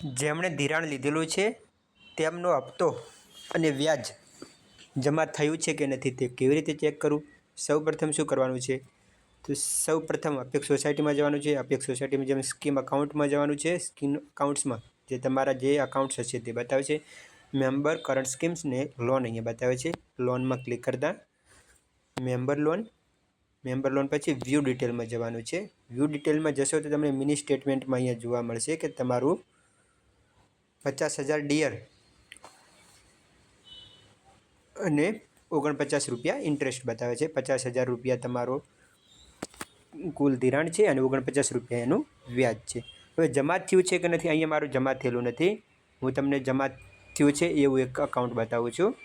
જેમણે ધિરાણ લીધેલું છે, તેમનો હપ્તો અને વ્યાજ જમા થયું છે કે નથી તે કેવી રીતે ચેક કરવું સૌ પ્રથમ શું કરવાનું છે? તો સૌ પ્રથમ અપેક્ષ સોસાયટીમાં જવાનું છે. અપેક્ષ સોસાયટીમાં જેમ સ્કીમ અકાઉન્ટમાં જવાનું છે સ્કીમ અકાઉન્ટ્સમાં જે તમારા જે અકાઉન્ટ્સ હશે તે બતાવે છે. મેમ્બર કરંટ સ્કીમ્સને લોન અહીંયા બતાવે છે. લોનમાં ક્લિક કરતા મેમ્બર લોન મેમ્બર લોન પછી વ્યૂ ડિટેલમાં જવાનું છે. વ્યૂ ડિટેલમાં જશો તો તમને મિની સ્ટેટમેન્ટમાં અહીંયા જોવા મળશે કે તમારું પચાસ હજાર ડિયર. અને ઓગણપચાસ રૂપિયા ઇન્ટરેસ્ટ બતાવે છે. પચાસ હજાર રૂપિયા તમારો કુલ ધિરાણ છે અને ઓગણપચાસ રૂપિયા એનું વ્યાજ છે. હવે જમા થયું છે કે નથી? અહીંયા મારું જમા થયેલું નથી. હું તમને જમા થયું છે એવું એક અકાઉન્ટ બતાવું છું.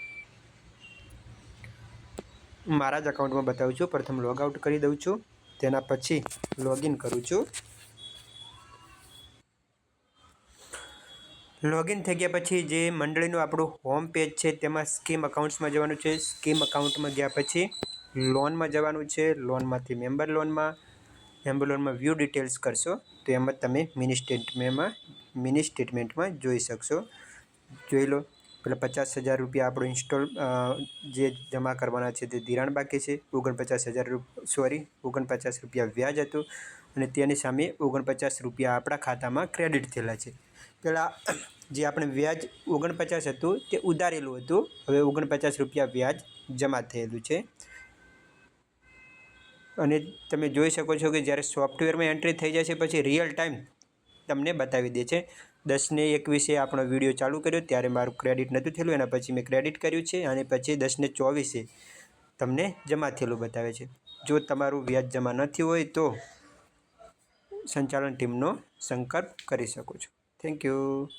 મારા જ અકાઉન્ટમાં બતાવું છું. પ્રથમ લોગ આઉટ કરી દઉં છું. તેના પછી લોગિન કરું છું. લોગિન થઈ ગયા પછી જે મંડળીનું આપણું હોમ પેજ છે, તેમાં સ્કીમ અકાઉન્ટ્સમાં જવાનું છે. સ્કીમ અકાઉન્ટમાં ગયા પછી લોનમાં જવાનું છે. લોનમાંથી મેમ્બર લોનમાં મેમ્બર લોનમાં વ્યૂ ડિટેલ્સ કરશો, તો એમાં તમે મિની સ્ટેટમેન્ટમાં મિની સ્ટેટમેન્ટમાં જોઈ શકશો. જોઈ લો, પેલા પચાસ હજાર રૂપિયા આપણું ઇન્સ્ટોલ જે જમા કરવાના છે તે ધિરાણ બાકી છે. ઓગણપચાસ હજાર સોરી ઓગણપચાસ રૂપિયા વ્યાજ હતું અને તેની સામે ઓગણપચાસ રૂપિયા આપણા ખાતામાં ક્રેડિટ થયેલા છે. પેલા જે આપણે વ્યાજ ઓગણપચાસ હતું તે ઉધારેલું હતું. હવે ઓગણપચાસ રૂપિયા વ્યાજ જમા થયેલું છે. અને તમે જોઈ શકો છો કે જ્યારે સોફ્ટવેરમાં એન્ટ્રી થઈ જશે પછી રિયલ ટાઈમ તમને બતાવી દે છે. દસને એકવીસે આપણો વીડિયો ચાલુ કર્યો, ત્યારે મારું ક્રેડિટ નહોતું થયેલું, એના પછી મેં ક્રેડિટ કર્યું છે, અને પછી દસને ચોવીસે તમને જમા થયેલું બતાવે છે. જો તમારું વ્યાજ જમા નથી હોય તો સંચાલન ટીમનો સંકલ્પ કરી શકો છો. Thank you.